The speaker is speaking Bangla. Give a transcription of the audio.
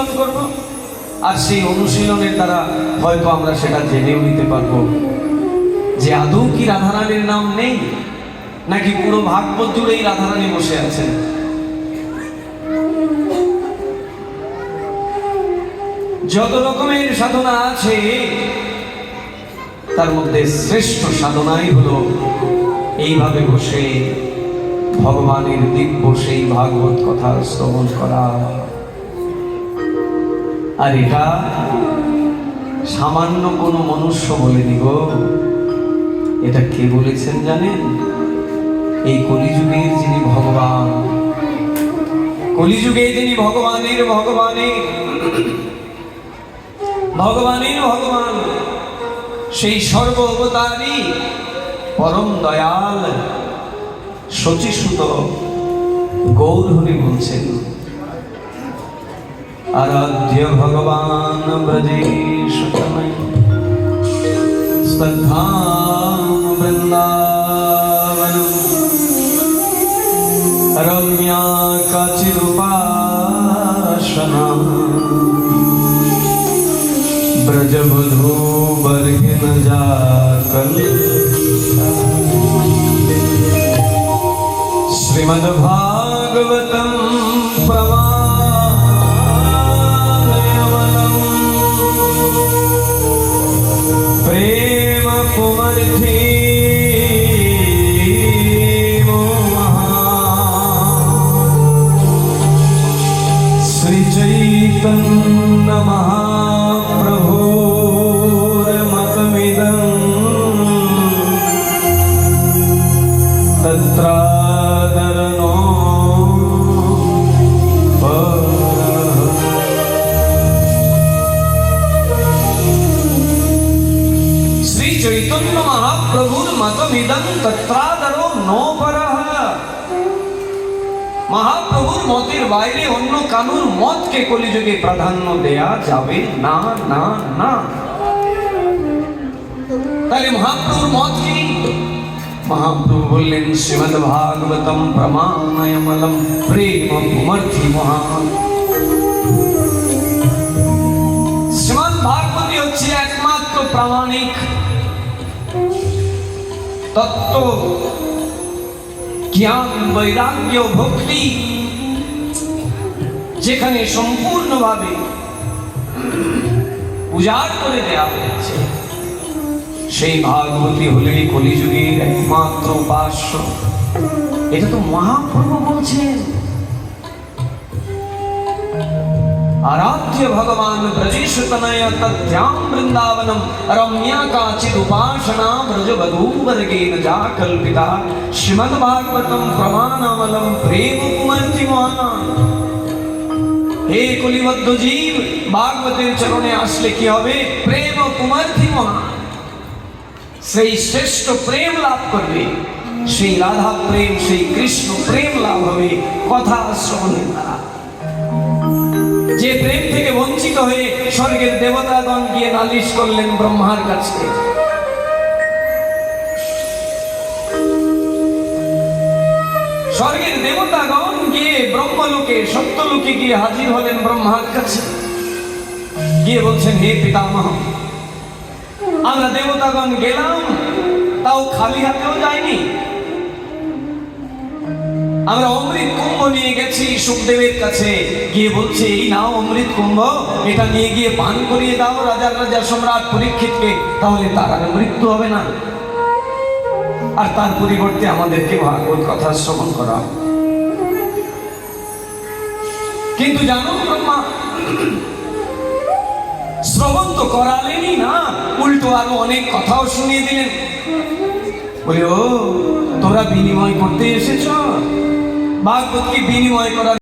অনুশীলন করব। আর সেই অনুশীলনের দ্বারা হয়তো আমরা সেটা জেনেও নিতে পারব। যে আদৌ কি রাধারানীর নাম নেই, নাকি পুরো ভাগবত জুড়েই রাধারানী বসে আছেন? যত রকমের সাধনা আছে, তার মধ্যে শ্রেষ্ঠ সাধনাই হলো এইভাবে বসে ভগবানের দিব্য সেই ভাগবত কথা শ্রবণ করা। আর এটা সামান্য কোনো মনুষ্য বলেনি গো। এটা কে বলেছেন জানেন? এই কলিযুগের যিনি ভগবান কলিযুগে যিনি ভগবানের ভগবানের ভগবানের ভগবান, সেই সর্ব অবতারী পরম দয়াল, শচীসুত গৌরহরি বলছেন। આરાધ્ય ભગવાન બ્રજેશ સ્તધામ વૃંદાવન રમ્યા કાચિરુપાસના બ્રજબધુ બર્હિન જાકલ શ્રીમદ ભાગવત ચૈતન્ય મહાપ્રભુર મતમિદં તત્રાદરો નો પર মহাপ্রভুর মতের বাইরে অন্য কানুর মতকে কলিযুগে প্রাধান্য দেয়া যাবে না না না তাহলে মহাপ্রভুর মত কি মহাপ্রভু বললেন শ্রীমদ ভাগবতম প্রমাণয়মলম প্রেম পুমর্থি মহান শ্রীমদ ভাগবতী হচ্ছে একমাত্র প্রামাণিক তত্ত্ব জ্ঞান বৈরাগ্য, ভক্তি, যেখানে সম্পূর্ণভাবে উজাড় করে দেওয়া হয়েছে, সেই ভাগবতী হলে কলিযুগের একমাত্র উপাস্য। এটা তো মহাপ্রভু বলছেন। आराध्य भगवान ब्रजेश तनय तथ्याम वृंदावनम रम्या काचिद उपासना ब्रज वधूवर्गेन जा कल्पिता श्रीमद् भागवतम प्रमाणामलम प्रेम कुमंति হে কলিবদ্ধ জীব ভাগবতের চরণে আসলে কি হবে প্রেম কুমার্থি মহান সেই শ্রেষ্ঠ প্রেম লাভ করবে সেই রাধা প্রেম সেই কৃষ্ণ প্রেম লাভ হবে কথা শ্রবণের দ্বারা যে প্রেম থেকে বঞ্চিত হয়ে স্বর্গের দেবতাগণ গিয়ে নালিশ করলেন ব্রহ্মার কাছে স্বর্গের দেবতাগণ গিয়ে ব্রহ্মলোকে, সত্যলোকে গিয়ে হাজির হলেন ব্রহ্মার কাছে। গিয়ে বলছেন, হে পিতামহ, আমরা দেবতাগণ গেলাম, তাও খালি হাতেও যায়নি। আমরা অমৃত কুম্ভ নিয়ে গেছি সুখদেবের কাছে। গিয়ে বলছে, এই নাও অমৃত কুম্ভ। এটা নিয়ে গিয়ে পান করিয়ে দাও রাজার রাজা সম্রাট পরীক্ষিতকে। তাহলে তার আর মৃত্যু হবে না। আর তার পরিবর্তে আমাদেরকে ভাগবত কথা শ্রবণ করা কিন্তু জানো ব্রহ্মা, শ্রবণ তো করালেনই না। উল্টো আরও অনেক কথাও শুনিয়ে দিলেন। বলে, ও, তোরা বিনিময় করতে এসেছ? ভাগবত কি বিনিময় করার